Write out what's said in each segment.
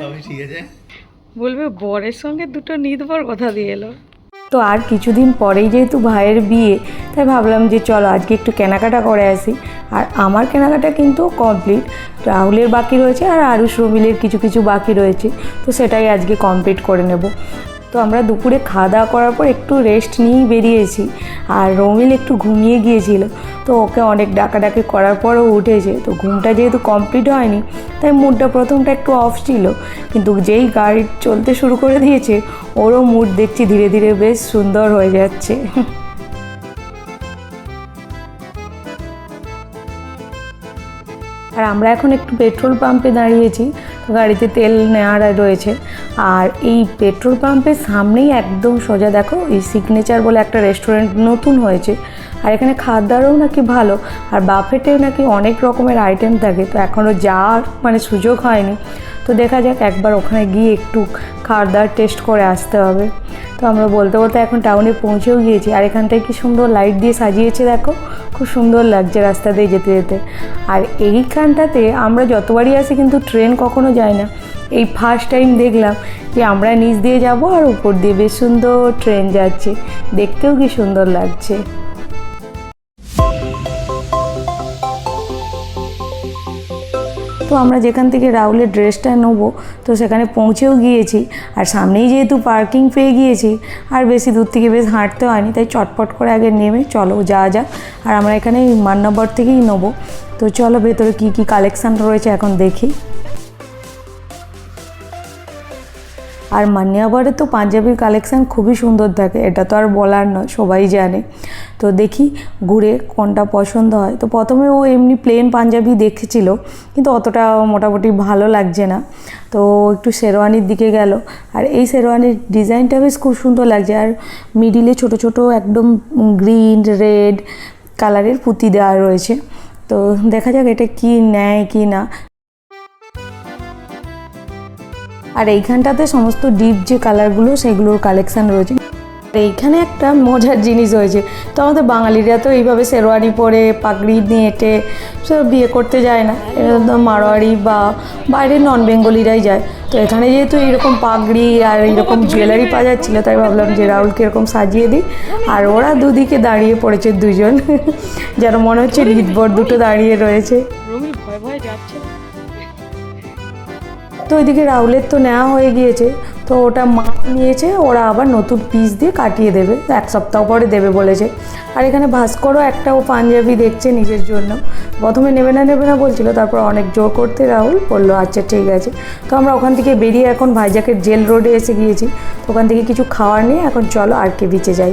সবই ঠিক আছে? বলবে বরের সঙ্গে দুটো নিদবর কথা দিয়ে এলো। তো আর কিছুদিন পরেই যেহেতু ভাইয়ের বিয়ে তাই ভাবলাম যে চলো আজকে একটু কেনাকাটা করে আসি। আর আমার কেনাকাটা কিন্তু কমপ্লিট রাহুলের বাকি রয়েছে আর আরুষ রমিলের কিছু কিছু বাকি রয়েছে। তো সেটাই আজকে কমপ্লিট করে নেব। তো আমরা দুপুরে খাওয়া দাওয়া করার পর একটু রেস্ট নিয়েই বেরিয়েছি। আর রমিল একটু ঘুমিয়ে গিয়েছিল। তো ওকে অনেক ডাকাডাকি করার পরও উঠেছে। তো ঘুমটা যেহেতু কমপ্লিট হয়নি, তাই মুডটা প্রথমটা একটু অফ ছিল। কিন্তু যেই গাড়ি চলতে শুরু করে দিয়েছে, ওরও মুড দেখছি ধীরে ধীরে বেশ সুন্দর হয়ে যাচ্ছে। আর আমরা এখন একটু পেট্রোল পাম্পে দাঁড়িয়েছি, তো গাড়িতে তেল নেওয়ার রয়েছে। আর এই পেট্রোল পাম্পের সামনেই একদম সোজা দেখো, এই সিগনেচার বলে একটা রেস্টুরেন্ট নতুন হয়েছে। আর এখানে খাওয়ার দাওয়ারও নাকি ভালো, আর বাফেটেও নাকি অনেক রকমের আইটেম থাকে, তো এখনও যাওয়ার মানে সুযোগ হয়নি। তো দেখা যাক একবার ওখানে গিয়ে একটু খাওয়ার টেস্ট করে আসতে হবে। তো আমরা বলতে বলতে এখন টাউনে পৌঁছেও গিয়েছি, আর এখানটায় কি সুন্দর লাইট দিয়ে সাজিয়েছে দেখো, খুব সুন্দর লাগছে রাস্তা দিয়ে যেতে যেতে। আর এইখানটাতে আমরা যতবারই আসি কিন্তু ট্রেন কখনো যায় না। এই ফার্স্ট টাইম দেখলাম যে আমরা নিচ দিয়ে যাব আর উপর দিয়ে বেশ সুন্দর ট্রেন যাচ্ছে, দেখতেও কি সুন্দর লাগছে। তো আমরা যেখান থেকে রাহুলের ড্রেসটা নেব, তো সেখানে পৌঁছেও গিয়েছি। আর সামনেই যেহেতু পার্কিং পেয়ে গিয়েছি, আর বেশি দূর থেকে বেশ হাঁটতে হয়নি, তাই চটপট করে আগে নেমে চলো, যাওয়া যাক। আর আমরা এখানে মান্নাবর থেকেই নেব। তো চলো, ভেতরে কী কী কালেকশান রয়েছে এখন দেখি। আর মান্যাবারে তো পাঞ্জাবির কালেকশান খুবই সুন্দর থাকে, এটা তো আর বলার নয়, সবাই জানে। তো দেখি ঘুরে কোনটা পছন্দ হয়। তো প্রথমে ও এমনি প্লেন পাঞ্জাবি দেখেছিল, কিন্তু অতটা মোটামুটি ভালো লাগছে না। তো একটু শেরওয়ানির দিকে গেল। আর এই শেরওয়ানির ডিজাইনটা বেশ খুব সুন্দর লাগছে। আর মিডিলে ছোট ছোট একদম গ্রিন রেড কালারের পুঁতি দেওয়া রয়েছে। তো দেখা যাক এটা কি নেয় কি না। আর এইখানটাতে সমস্ত ডিপ যে কালারগুলো সেগুলোর কালেকশান রয়েছে। এইখানে একটা মজার জিনিস হয়েছে। তো আমাদের বাঙালিরা তো এইভাবে শেরওয়ানি পরে পাগড়ি নিয়ে এঁটে সব বিয়ে করতে যায় না। একদম মারোয়ারি বা বাইরের নন বেঙ্গলিরাই যায়। তো এখানে যেহেতু এইরকম পাগড়ি আর এইরকম জুয়েলারি পাওয়া যাচ্ছিল, তাই ভাবলাম যে রাহুলকে এরকম সাজিয়ে দিই। আর ওরা দুদিকে দাঁড়িয়ে পড়েছে দুজন। যেন মনে হচ্ছে হৃদবর দুটো দাঁড়িয়ে রয়েছে। রমিল ভয় যাচ্ছে তো ওইদিকে রাহুলের তো নেওয়া হয়ে গিয়েছে, তো ওটা মাপ নিয়েছে, ওরা আবার নতুন পিস দিয়ে কাটিয়ে দেবে, এক সপ্তাহ পরে দেবে বলেছে। আর এখানে ভাস্করও একটা ও পাঞ্জাবি দেখছে নিজের জন্য। প্রথমে নেবে না নেবে না বলছিল, তারপর অনেক জোর করতে রাহুল বলল আচ্ছা ঠিক আছে। তো আমরা ওখান থেকে বেরিয়ে এখন ভাইজাকের জেল রোডে এসে গিয়েছি। ওখান থেকে কিছু খাওয়ার নিয়ে এখন চলো আর কে বিচে যাই।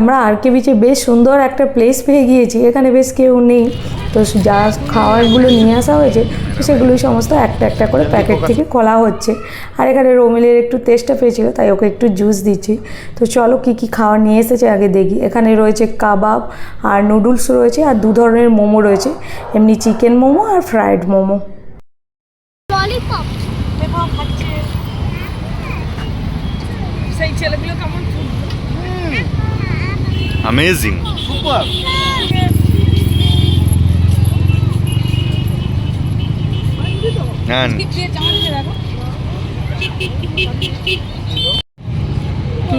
আমরা আর কে বিচে বেশ সুন্দর একটা প্লেস পেয়ে গিয়েছি। এখানে বেশ কেউ নেই। তো যা খাবারগুলো নিয়ে আসা হয়েছে তো সেগুলোই সমস্ত একটা একটা করে প্যাকেট থেকে খোলা হচ্ছে। আর এখানে রোমিলের একটু তেষ্টা পেয়েছিল তাই ওকে একটু জুস দিচ্ছি। তো চলো কি কি খাওয়ার নিয়ে এসেছে আগে দেখি। এখানে রয়েছে কাবাব আর নুডলস রয়েছে আর দু ধরনের মোমো রয়েছে। এমনি চিকেন মোমো আর ফ্রায়েড মোমো। সেই ছেলেগুলো কেমন অ্যামেজিং হ্যাঁ কি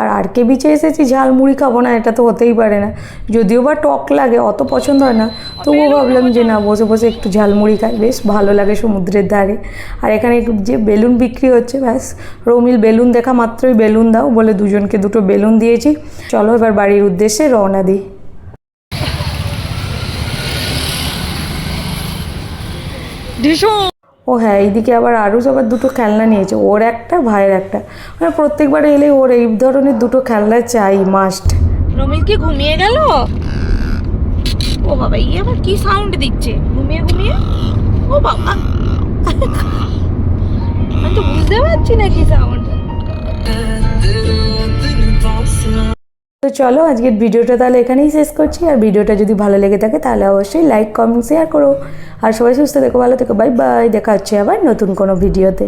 আর আর কে বিচে এসেছি, ঝালমুড়ি খাব না, এটা তো হতেই পারে না। যদিও বা টক লাগে, অত পছন্দ হয় না, তবুও ভাবলাম যে না, বসে বসে একটু ঝালমুড়ি খাই, বেশ ভালো লাগে সমুদ্রের ধারে। আর এখানে একটু যে বেলুন বিক্রি হচ্ছে, ব্যাস রমিল বেলুন দেখা মাত্রই বেলুন দাও বলে দুজনকে দুটো বেলুন দিয়েছি। চলো এবার বাড়ির উদ্দেশ্যে রওনা দিই। ভীষণ ও হ্যাঁ এইদিকে আবার আরও আবার দুটো খেলনা নিয়েছে ওর একটা ভাইয়ের একটা। মানে প্রত্যেকবার এলে ওর এই ধরনের দুটো খেলনা চাই মাস্ট রমিল কি ঘুমিয়ে গেল? ও বাবা ইয়ে আবার কি সাউন্ড দিচ্ছে? ঘুমিয়ে ঘুমিয়ে? ও বাবা। আমি তো বুঝতে পারছি না কি সাউন্ড তো চলো, আজকের ভিডিওটা তাহলে এখানেই শেষ করছি। আর ভিডিওটা যদি ভালো লেগে থাকে, তাহলে অবশ্যই লাইক কমেন্ট শেয়ার করো। আর সবাই সুস্থ দেখো ভালো থেকো বাই বাই দেখা হচ্ছে আবার নতুন কোনো ভিডিওতে।